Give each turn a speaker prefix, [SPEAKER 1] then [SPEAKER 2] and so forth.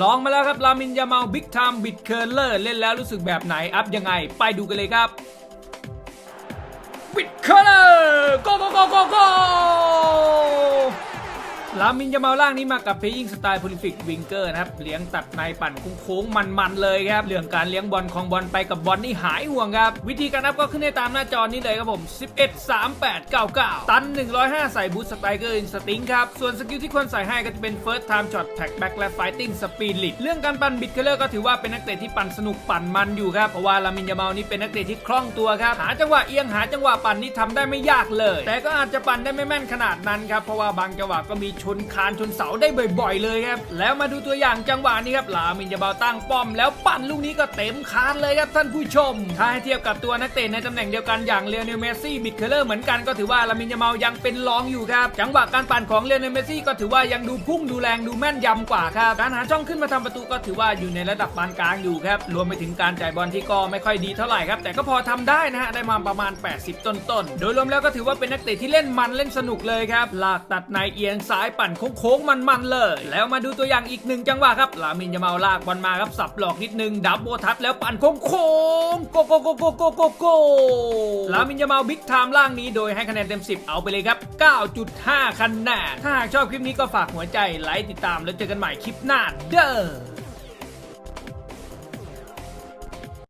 [SPEAKER 1] ลองมาแล้วครับลามินยาเมาบิ๊กไทม์บิดเคอร์เลอร์เล่นแล้วรู้สึกแบบไหนอัพยังไง ไปดูกันเลยครับบิดเคอร์เลอร์ ลามินยามาล่างนี้มากับเพยิงสไตล์โพลิฟิกวิงเกอร์นะครับเลี้ยงตัดในปั่นโค้งๆมันๆเลยครับเรื่องการเลี้ยงบอลของบอลไปกับบอลนี่หายห่วงครับ วิธีการนับก็ขึ้นในตามหน้าจอนี้เลยครับผม 11 3 8 9 9 ตัน 105 ใส่บูสต์สไตรเกอร์อินสติ้งครับ ส่วนสกิลที่ควรใส่ให้ก็จะเป็น First Time Shot Tag Back และ Fighting Spirit เรื่องการปั่นบิดเคเลอร์ก็ถือว่าเป็นนักเตะที่ปั่นสนุกปั่นมันอยู่ครับเพราะว่าลามินยามานี่เป็นนักเตะที่คล่องตัวครับหาจังหวะเอียงหาจังหวะปั่นนี่ทำได้ไม่ยากเลย แต่ก็อาจจะปั่นได้ไม่แม่นขนาดนั้นครับเพราะว่าบางจังหวะก็มีชนคานชนเสาได้บ่อย ๆ เลยครับ แล้วมาดูตัวอย่างจังหวะนี้ครับลามินยาเมาตั้งป้อม แล้วปั่นลูกนี้ก็เต็มคานเลยครับท่านผู้ชม ถ้าให้เทียบกับตัวนักเตะในตำแหน่งเดียวกันอย่างเลโอเนลเมสซี่บิดเคเลอร์เหมือนกันก็ถือว่าลามินยาเมายังเป็นรองอยู่ครับ จังหวะการปั่นของเลโอเนลเมสซี่ก็ถือว่ายังดูพุ่งดูแรงดูแม่นยำกว่าครับการหาช่องขึ้นมาทำประตูก็ถือว่าอยู่ในระดับปานกลางอยู่ครับรวมไปถึงการจ่ายบอลที่ก็ไม่ค่อยดีเท่าไหร่ครับแต่ก็พอทำได้นะฮะได้มาประมาณ 80 ต้นๆโดยรวมแล้วก็ถือว่าเป็นนักเตะที่เล่นมันเล่นสนุกเลยครับลากตัดในเอียงซ้ายปั่นโค้งๆมันๆเลย แล้วมาดูตัวอย่างอีกหนึ่งจังหวะครับลามินจะมาลากบอลมาครับสับหลอกนิดนึงดับโบทัดแล้วปั่นโค้งๆโกโกโกโกโกโกโกลามินจะมาบิ๊กไทม์ล่างนี้โดยให้คะแนนเต็ม 10 เอาไปเลยครับ 9.5 คะแนนถ้าหากชอบคลิปนี้ก็ฝากหัวใจไลค์ติดตามแล้วเจอกันใหม่คลิปหน้าเด้อ